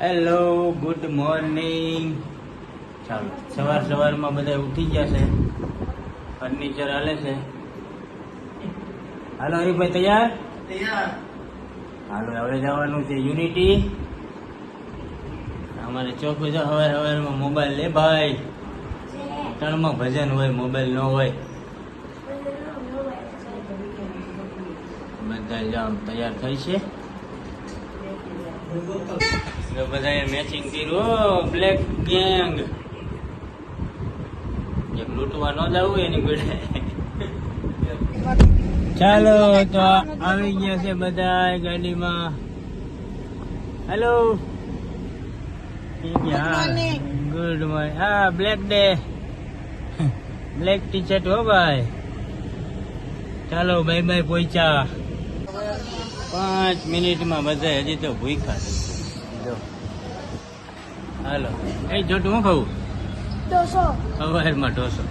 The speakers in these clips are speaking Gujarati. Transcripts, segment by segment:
હેલો ગુડ મોર્નિંગ ચાલો સવાર સવારમાં બધા ઉઠી ગયા છે. ફર્નિચર હાલે છે. હાલો હરીભાઈ તૈયાર? હાલો હવે જવાનું છે યુનિટી અમારે ચોખ્ખું છે હવે હવારમાં મોબાઈલ લે ભાઈ. ત્રણમાં ભજન હોય મોબાઈલ ન હોય. બધા જામ તૈયાર થઈ છે. બધાએ મેચિંગ કર્યું બ્લેક ગેંગ એક લૂંટવા ન જવું એની જોડે ચાલો તો આવી ગયા છે બધા ગાડીમાં. હેલો ગુડ મોર્નિંગ હા black day black T shirt હો ભાઈ. ચાલો બાય બાય પહોંચ્યા પાંચ મિનિટમાં બધા હજી તો ભૂખા છે. જો. હાલો. એ જોટું હું ખાવું? દોસો સવારમાં ઢોસો.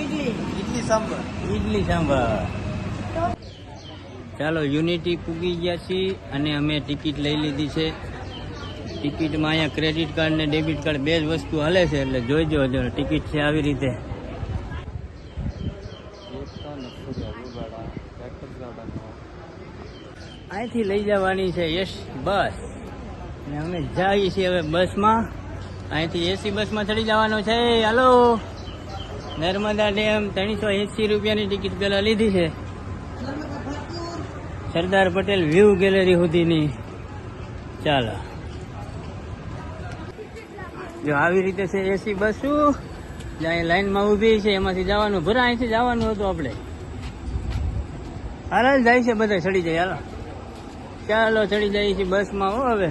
ઇડલી સાંભળ ઇડલી સાંભાર. ચાલો યુનિટી પૂગી ગયા છીએ અને અમે ટિકિટ લઈ લીધી છે. ટિકિટમાં અહીંયા ક્રેડિટ કાર્ડ ને ડેબિટ કાર્ડ બે જ વસ્તુ હાલે છે એટલે જોઈજો ટિકિટ છે આવી રીતે. અહીંથી લઈ જવાની છે, યશ, બસ. ને અમે જઈએ છીએ હવે બસમાં. અહીંથી એસી બસમાં ચડી જવાનું છે. હાલો. નર્મદા ડેમ ત્રણસો એંસી રૂપિયાની ટિકિટ પેલા લીધી છે. સરદાર પટેલ વ્યૂ ગેલેરી સુધીની. ચાલો. જો આવી રીતે છે એસી બસો જ્યાં લાઈનમાં ઊભી છે, એમાંથી જવાનું. ભરા અહીંથી જવાનું હતું આપણે. હાલ જાય છે બધા, ચડી જાય. હાલો. ચાલો, ચડી જાય છે બસમાં હો હવે.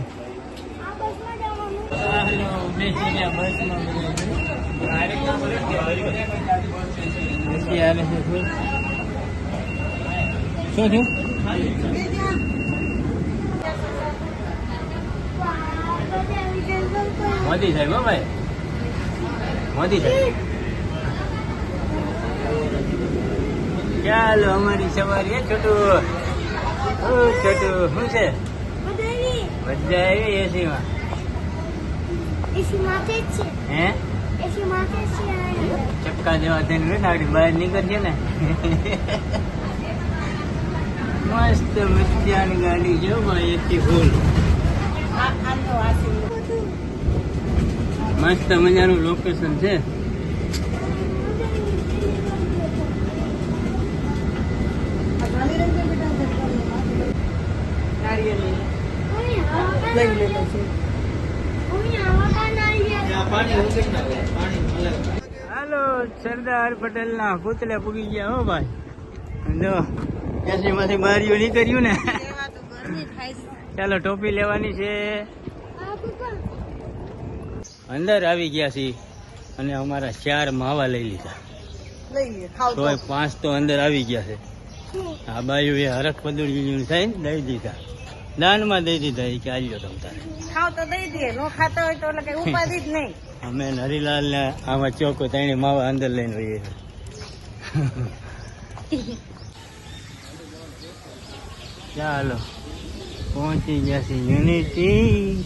શું થયું? મોદી સાહેબ હો ભાઈ. મોદી સાહેબ. ચાલો, અમારી સવારી છોટું. છોટું શું છે? બધા આવી એસી માં એસી માથે જ છે. હે? એસી માથે જ છે ચક્કા જેવા થઈને આપણી બહાર નીકળશે ને. મસ્ત મજાની ગાડી જો ભાઈ એટલી ફૂલ મસ્ત મજાનું લોકેશન છે. સરદાર પટેલ ના પૂતલે પૂગી ગયા હો ભાઈ. જો એસી માંથી બારીઓ કર્યું ને. ચાલો ટોપી લેવાની છે. અંદર આવી ગયા છીએ અને અમારા ચાર માવા લઈ લીધા. તોય પાંચ તો અંદર આવી ગયા છે. આ બાજુ એ હરખ પદુડી થાય દઈ દીધા. દાનમાં દઈ દીધા એ કે આલ્યો તમ તારે. ખાવ તો દઈ દે નો ખાતો હોય તો એટલે કઈ ઉપાધિ જ નહીં. અમે નરીલાલ હરિલાલ ને આમાં ચોકો ત્રણે માવા અંદર લઈને હોઈએ ચાલો પહોંચી ગયા છે યુનિટી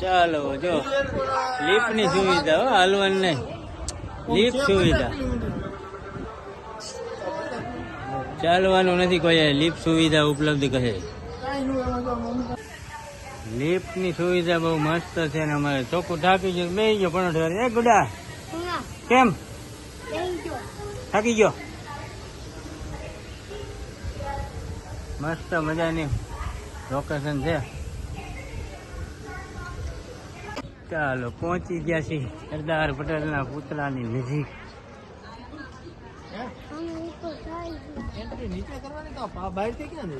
ચાલો જો લિફ્ટની સુવિધા હો હાલવાનું નહીં લીપ સુવિધા. ચાલવાનું નથી કોઈ લિફ્ટ સુવિધા ઉપલબ્ધ કહે. લિફ્ટની સુવિધા બહુ મસ્ત છે ને અમારે ચોખ્ખું ઢાંકી ગયું. બે ગયો પણ એ ગુડા, કેમ? થાકી ગયો? મસ્ત મજાની લોકેશન છે. ચાલો, પહોંચી ગયા છીએ સરદાર પટેલના પુતળાની નજીક. નીચે કરવાની તો બહારથી ક્યાં ને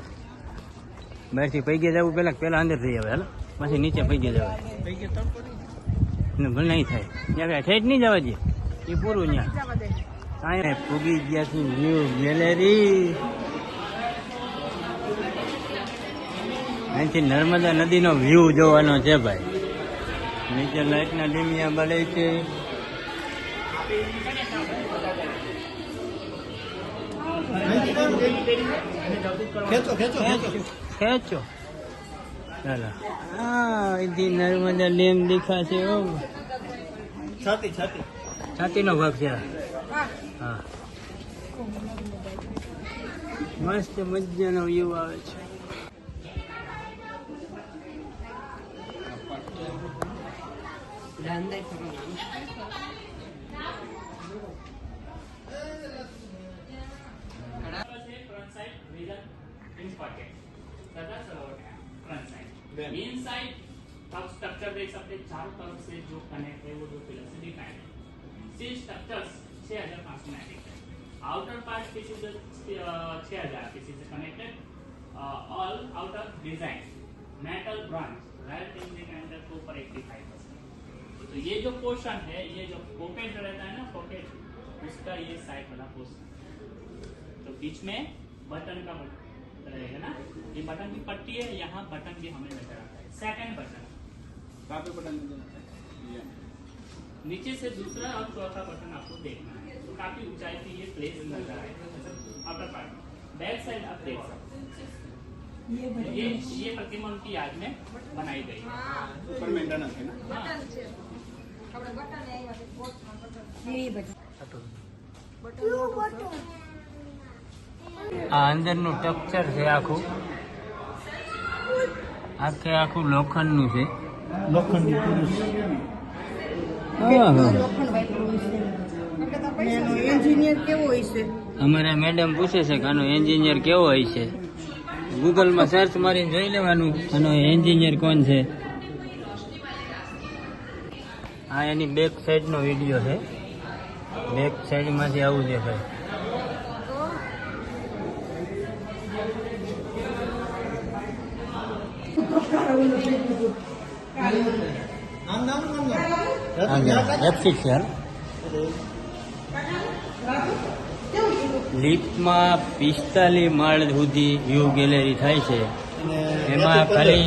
બહારથી પૈગે જવું પેલા પેલા અંદર થઈ આવે હાલો. પછી નીચે પૈકી જવાય. ને ભલે નહીં થાય. ત્યાં ઠેઠ નહીં જવા દે. એ પૂરું ત્યાં. પૂગી ગયા છે ન્યૂ ગેલેરી. અહીંથી નર્મદા નદીનો વ્યૂ જોવાનો છે ભાઈ. નીચે લાઇટના ડીમિયા બળે છે. ખેંચો ચાલો. હા નર્મદા લેમ દેખાશે છાતી છાતી. છાતીનો ભાગ છે હા. મસ્ત મજાનો વ્યૂ આવે છે. રાંધે ખરું हैं चारों तरफ़ से जो कनेक्ट है, वो दो पिलर से डिफाइंड है। सी स्ट्रक्चर्स छह हज़ार पाँच सौ नाइन्टी आउटर पार्ट किसी से छह हज़ार किसी से connected all outer design metal bronze right indicator के ऊपर एट्टी फाइव परसेंट तो ये जो पोर्शन है, ये जो पॉकेट रहता है ना पॉकेट उसका ये साइड वाला पोर्शन तो बीच में बटन का बटन रहेगा ना? ये बटन की पट्टी है, यहाँ बटन भी हमें नज़र आता है। सेकंड बटन नीचे से दूसरा और चौथा बटन आपको देखना है तो काफी ऊंचाई पे ये प्लेस नजर आएगा अपर पार्ट बैक साइड आप देख सकते हैं ये ये प्रतिमा उनकी याद में बनाई गई है हाँ। એ બધું ક્યુ બટન આ અંદરનું સ્ટ્રક્ચર છે આખું આખે આખું લોખંડનું છે લોખંડી પુરુષ. એન્જિનિયર કેવો હોય છે? અમારા મેડમ પૂછે છે કે આનો એન્જિનિયર કેવો હોય છે. ગૂગલમાં સર્ચ મારીને જોઈ લેવાનું. આનો એન્જિનિયર કોણ છે? આ એની બેક સાઈડનો વીડિયો છે. બેક સાઈડમાંથી આવું દેખાય Thank નામ એફિશિયલ લિફ્ટમાં પિસ્તાલીસ માળ સુધી વ્યૂ ગેલેરી થાય છે. એમાં ખાલી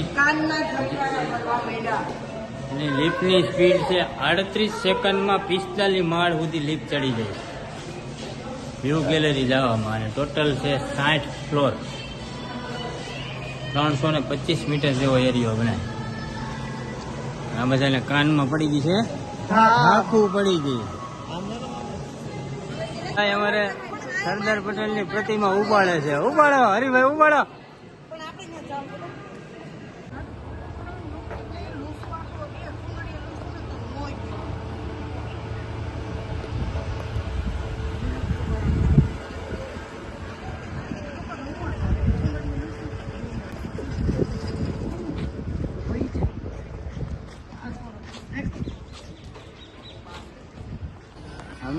અને લિફ્ટની સ્પીડ છે આડત્રીસ સેકન્ડમાં પિસ્તાલીસ માળ સુધી લિફ્ટ ચડી જાય વ્યૂ ગેલેરી જવામાં અને ટોટલ છે સાઠ ફ્લોર. ત્રણસો ને પચીસ મીટર જેવો એરિયો બનાય. આ બધાને કાનમાં પડી ગઈ છે. આખું પડી ગઈ. અમારે સરદાર પટેલની પ્રતિમા ઉપાડે છે. ઉપાડો હરિભાઈ ઉપાડો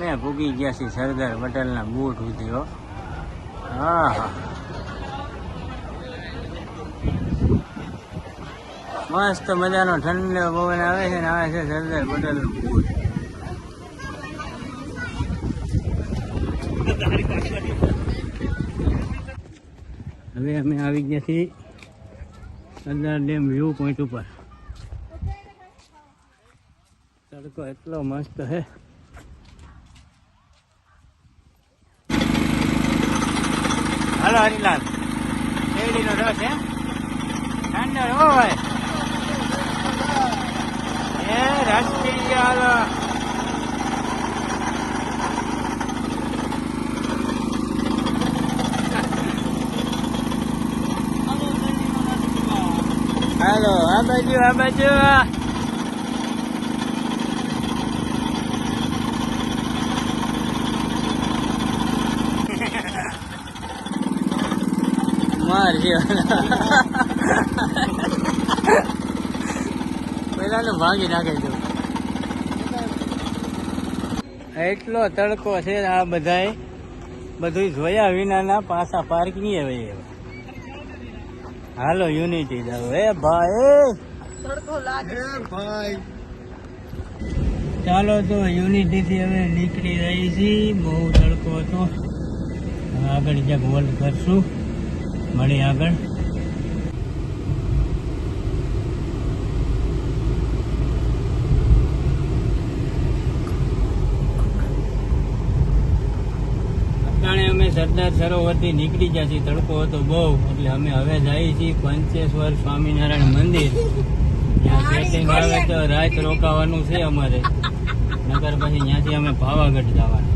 અમે ભૂગી ગયા છે સરદાર પટેલ ના બૂટ ઉધ્યો હા. હા મસ્ત મજાનો ઠંડો પવન આવે છે ને, આવે છે સરદાર પટેલ નો બૂટ. હવે અમે આવી ગયા છીએ સરદાર ડેમ વ્યૂ પોઈન્ટ ઉપર. તડકો એટલો મસ્ત છે. હાલો હરિલાલ શેરડીનો રસ હે ઠંડો હોય એ રસ પી ગયા હાલો હાલો આ બાજુ આ બાજુ માર પેલા ને ભાંગી નાખે છે. એટલો તડકો છે આ બધાય. બધું જોયા વિનાના પાછા પાર્ક નહીં હાલો યુનિટી જાવ એ ભાઈ તડકો લાગે. ભાઈ. ચાલો તો યુનિટી થી હવે નીકળી રહી છીએ બહુ તડકો હતો. આગળ જ્યાં હોલ્ડ કરશું. મળી આગળ. અમે સરદાર સરોવરથી નીકળી ગયા છીએ. તડકો હતો બહુ એટલે અમે હવે જઈએ છીએ પંચેશ્વર સ્વામિનારાયણ મંદિર. ત્યાં આવે તો રાત રોકાવાનું છે અમારે. નગર પછી ત્યાંથી અમે પાવાગઢ જવાનું.